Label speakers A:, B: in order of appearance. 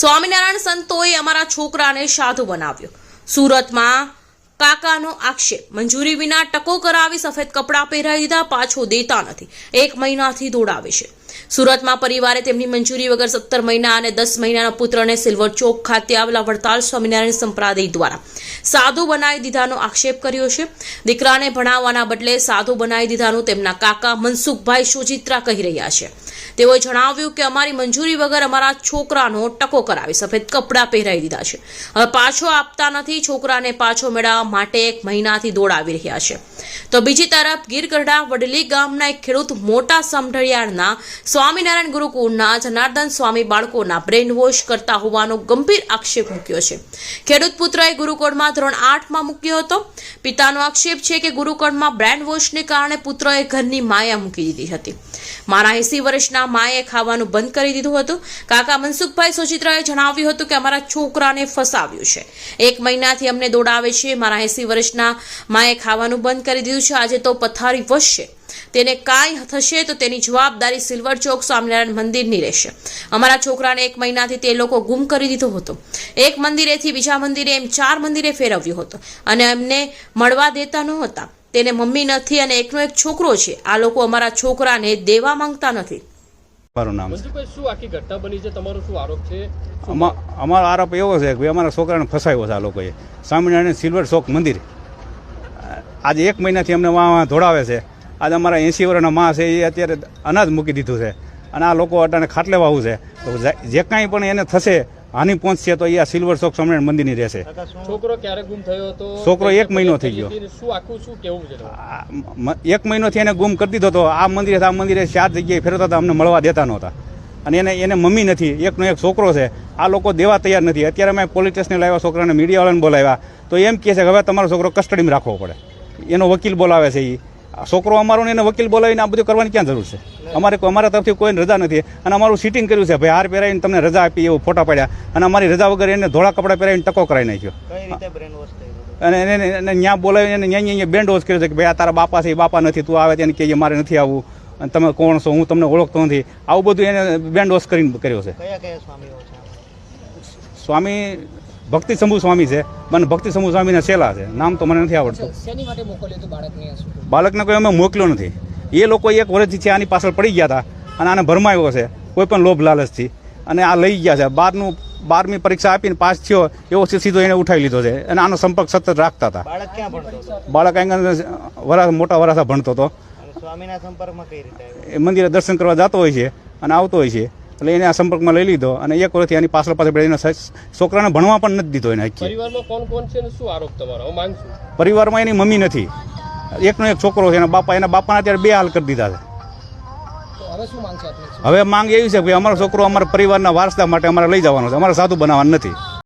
A: સ્વામિનારાયણ સંતોએ અમારા છોકરાને સાધુ બનાવ્યો. સુરતમાં કાકાનો આક્ષેપ. મંજૂરી વિના ટકો કરાવી સફેદ કપડાં પહેરાવી દીધા, પાછો દેતા નથી. એક મહિનાથી દોડાવે છે. સુરતમાં પરિવારે તેમની મંજૂરી વગર સત્તર મહિના અને દસ મહિનાના પુત્રને સિલ્વર ચોક ખાતે આવેલા વડતાલ સ્વામિનારાયણ સંપ્રદાય દ્વારા સાધુ બનાવી દીધાનો આક્ષેપ કર્યો છે. દીકરાને ભણાવવાના બદલે સાધુ બનાવી દીધાનું તેમના કાકા મનસુખભાઈ સુચિત્રા કહી રહ્યા છે. તેઓએ જણાવ્યું કે અમારી મંજૂરી વગર અમારા છોકરાનો ટકો કરાવી સફેદ કપડાં પહેરાવી દીધા છે. હવે પાછો આપતા નથી, છોકરાને પાછો મેળવવા માટે એક મહિનાથી દોડાવી રહ્યા છે. તો બીજી તરફ, ગીરગઢડા વડલી ગામના એક ખેડૂત મોટા સમઢળિયાળના સ્વામિનારાયણ ગુરુકુળના જનાર્દન સ્વામી બાળકોના બ્રેન વોશ કરતા હોવાનો ગંભીર આક્ષેપ મૂક્યો છે. ખેડૂત પુત્રએ ગુરુકુળમાં ધોરણ આઠમાં મૂક્યો હતો. પિતાનો આક્ષેપ છે કે ગુરુકુળમાં બ્રેન વોશને કારણે પુત્રએ ઘરની માયા મૂકી દીધી હતી. મારા એસી વર્ષના માએ ખાવાનું બંધ કરી દીધું હતું. કાકા મનસુખભાઈ સુચિત્રાએ જણાવ્યું હતું કે અમારા છોકરાને ફસાવ્યું છે. એક મહિનાથી અમને દોડાવે છે. મારા એસી વર્ષના માએ ખાવાનું બંધ કરી દીધું છે. આજે તો પથારી વસશે તેને કાંઈ થશે તો તેની જવાબદારી સિલ્વર ચોક સ્વામિનારાયણ મંદિરની રહેશે. અમારા છોકરાને એક મહિનાથી તે લોકો ગુમ કરી દીધો હતો. એક મંદિરેથી બીજા મંદિરે એમ ચાર મંદિરે ફેરવ્યો હતો અને એમને મળવા દેતા નહોતા. તેને મમ્મી નથી અને એકનો એક છોકરો છે. આ લોકો અમારા છોકરાને દેવા માંગતા નથી.
B: મારું નામ
C: શું આખી ઘટના બની છે? તમારો શું આરોપ છે?
B: અમા- અમારો આરોપ એવો છે કે ભાઈ અમારા છોકરાને ફસાયો છે આ લોકોએ. સ્વામિનારાયણ સિલ્વર શોક મંદિર. આજે એક મહિનાથી અમને વાં વાં ધોડાવે છે. આજે અમારા એંસી વર્ષના મા છે એ અત્યારે અનાજ મૂકી દીધું છે. અને આ લોકો અટાણે ખાટલે વાવું છે. તો જે કાંઈ પણ એને થશે હાનિ પહોંચશે તો એ આ સિલ્વર ચોક સ્વામિનારાયણ મંદિરની રહેશે.
C: છોકરો ક્યારે ગુમ થયો હતો?
B: છોકરો એક મહિનો થઈ ગયો.
C: શું આખું શું કેવું છે
B: એક મહિનોથી એને ગુમ કરી દીધો હતો. આ મંદિરે આ મંદિરે ચાર જગ્યાએ ફેરવતા હતા અમને મળવા દેતા નહોતા. અને એને એને મમ્મી નથી એકનો એક છોકરો છે. આ લોકો દેવા તૈયાર નથી. અત્યારે અમે પોલીસ સ્ટેશને લાવ્યા છોકરાને મીડિયાવાળાને બોલાવ્યા. તો એમ કહે છે કે હવે તમારો છોકરો કસ્ટડીમાં રાખવો પડે. એનો વકીલ બોલાવે છે એ છોકરો અમારો ને એને વકીલ બોલાવીને આ બધું કરવાની ક્યાં જરૂર છે? અમારે કોઈ- અમારા તરફથી કોઈ રજા નથી. અને અમારું સિટિંગ કર્યું છે ભાઈ હાર પહેરાવીને તમને રજા આપી એવું ફોટા પાડ્યા. અને અમારી રજા વગર એને ધોળા કપડાં પહેરાવીને ટકો કરાવી નાખ્યો. અને એને ત્યાં બોલાવીને ત્યાં અહીંયા બેન્ડ વોશ કર્યો છે કે ભાઈ આ તારા બાપા છે એ બાપા નથી તું આવે તેને કહીએ મારે નથી આવવું. અને તમે કોણ છો હું તમને ઓળખતો નથી. આવું બધું એને બેન્ડ વોશ કરીને કર્યો છે.
D: કયા કયા સ્વામીઓ છે?
B: સ્વામી ભક્તિ શંભુ સ્વામી છે. મને ભક્તિ શંભુ સ્વામીના શેલા છે. નામ તો મને નથી આવડતું.
E: શેની માટે મોકલ્યું હતું બાળકને
B: કોઈ અમે મોકલ્યો નથી. એ લોકો એક વર્ષથી છે આની પાછળ પડી ગયા હતા. અને આને ભરમાયો છે. કોઈ પણ લોભ લાલચથી. અને આ લઈ ગયા છે. બારનું બારમી પરીક્ષા આપીને પાસ થયો એવો સીધો એને ઉઠાવી લીધો છે. અને આનો સંપર્ક સતત રાખતા હતા.
D: બાળક ક્યાં ભણતો હતો?
B: અહીંયા વરાસ મોટા વરાસા ભણતો હતો.
D: અને સ્વામીના સંપર્કમાં કઈ રીતે આવ્યો?
B: એ મંદિરે દર્શન કરવા જતો હોય છે. અને આવતો હોય છે. એટલે એને આ સંપર્કમાં લઈ લીધો અને એક વર્ષથી એની પાછળ પાછળ બેસીને છોકરાને ભણવા પણ નથી દીધો એને હકી
C: પરિવારમાં કોણ કોણ છે શું આરોપ તમારો? માંગ છું
B: પરિવારમાં એની મમ્મી નથી. એકનો એક છોકરો છે એના બાપા એના બાપાના અત્યારે બે હાલ કરી દીધા છે.
E: હવે
B: માંગ એવી છે કે અમારો છોકરો અમારા પરિવારના વારસા માટે અમારે લઈ જવાનો છે. અમારે સાધુ બનાવવાનું નથી.